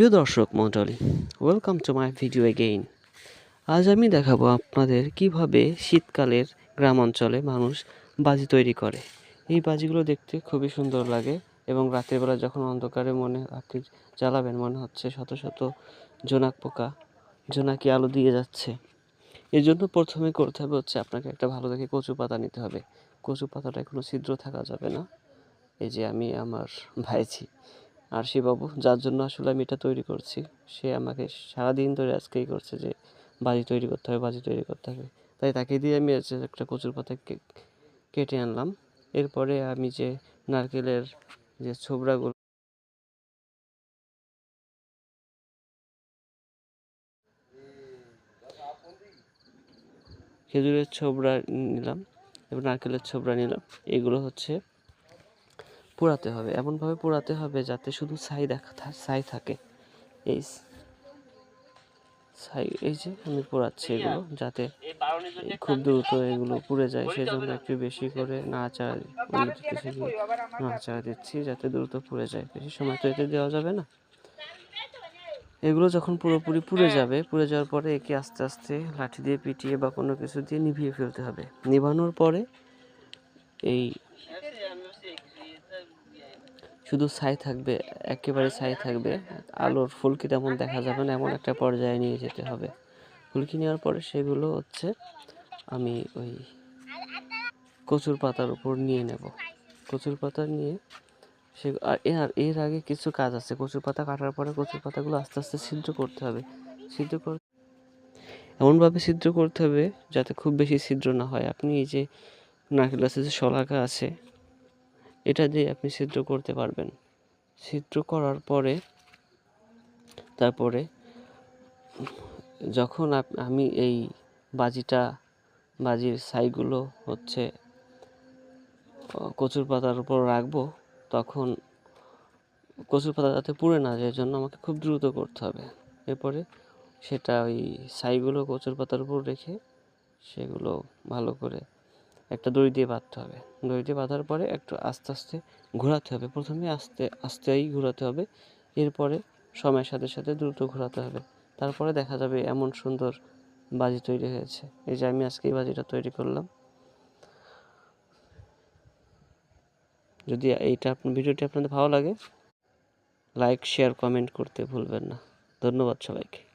প্রিয় দর্শক মণ্ডলী welcome to my video again আজ আমি দেখাবো আপনাদের কীভাবে শীতকালের গ্রাম অঞ্চলে মানুষ বাজি তৈরি করে। এই বাজিগুলো দেখতে খুবই সুন্দর লাগে এবং রাতের বেলা যখন অন্ধকারে মনে আপনি জ্বালাবেন, মনে হচ্ছে শত শত জোনাক পোকা, জোনাকি আলো দিয়ে যাচ্ছে। এর জন্য প্রথমে করতে হবে হচ্ছে আপনাকে একটা ভালো দেখে কচু পাতা নিতে হবে। কচু পাতাটায় কোনো ছিদ্র থাকা যাবে না। এই যে আমি আমার ভাইছি আর শিবাবু যার জন্য আসলে আমি এটা তৈরি করছি, সে আমাকে সারাদিন ধরে আজকেই করছে যে বাজি তৈরি করতে হবে, বাজি তৈরি করতে হবে। তাই তাকে দিয়ে আমি একটা কচুর পাতা কেটে আনলাম। এরপরে আমি যে নারকেলের যে ছোবড়াগুলো খেজুরের ছোবড়া নিলাম এবং নারকেলের ছোবড়া নিলাম। এগুলো হচ্ছে পোড়াতে হবে এমনভাবে পোড়াতে হবে যাতে শুধু ছাই দেখা ছাই থাকে। এই ছাই এই যে আমি পোড়াচ্ছি এগুলো যাতে খুব দ্রুত এগুলো পুড়ে যায় সেজন্য একটু বেশি করে নাড়াচাড়া অন্য কিছু দিয়ে নাড়াচাড়া দিচ্ছি যাতে দ্রুত পুড়ে যায় বেশি সময় তো এতে দেওয়া যাবে না। এগুলো যখন পুরোপুরি পুড়ে যাবে পুড়ে যাওয়ার পরে একে আস্তে আস্তে লাঠি দিয়ে পিটিয়ে বা কোনো কিছু দিয়ে নিভিয়ে ফেলতে হবে। নিভানোর পরে এই শুধু ছাই থাকবে, একেবারে ছাই থাকবে। আলোর ফুলকি তেমন দেখা যাবে না, এমন একটা পর্যায়ে নিয়ে যেতে হবে। ফুলকি নেওয়ার পরে সেগুলো হচ্ছে আমি ওই কচুর পাতার উপর নিয়ে নেব। কচুর পাতা নিয়ে সে আর এর আগে কিছু কাজ আছে। কচুর পাতা কাটার পরে কচুর পাতাগুলো আস্তে আস্তে সিদ্ধ করতে হবে। সিদ্ধ কর এমনভাবে সিদ্ধ করতে হবে যাতে খুব বেশি ছিদ্র না হয়। আপনি এই যে নারকেল গাছের যে শলাকা আছে এটা দিয়ে আপনি ছিদ্র করতে পারবেন। ছিদ্র করার পরে, তারপরে যখন আমি এই বাজিটা, বাজির ছাইগুলো হচ্ছে কচুর পাতার উপর রাখব, তখন কচুর পাতা যাতে পুড়ে না যায় জন্য আমাকে খুব দ্রুত করতে হবে। এরপরে সেটা ওই ছাইগুলো কচুর পাতার উপর রেখে সেগুলো ভালো করে একটা দড়ি দিয়ে বাঁধতে হবে। দড়ি দিয়ে বাঁধার পরে একটু আস্তে আস্তে ঘোরাতে হবে। প্রথমে আস্তে, আস্তেই ঘোরাতে হবে। এরপরে সময়ের সাথে সাথে দ্রুত ঘোরাতে হবে। তারপরে দেখা যাবে এমন সুন্দর বাজি তৈরি হয়েছে। এই যে আমি আজকে এই বাজিটা তৈরি করলাম। যদি এইটা আপনার ভিডিওটি আপনাদের ভালো লাগে, লাইক, শেয়ার, কমেন্ট করতে ভুলবেন না। ধন্যবাদ সবাইকে।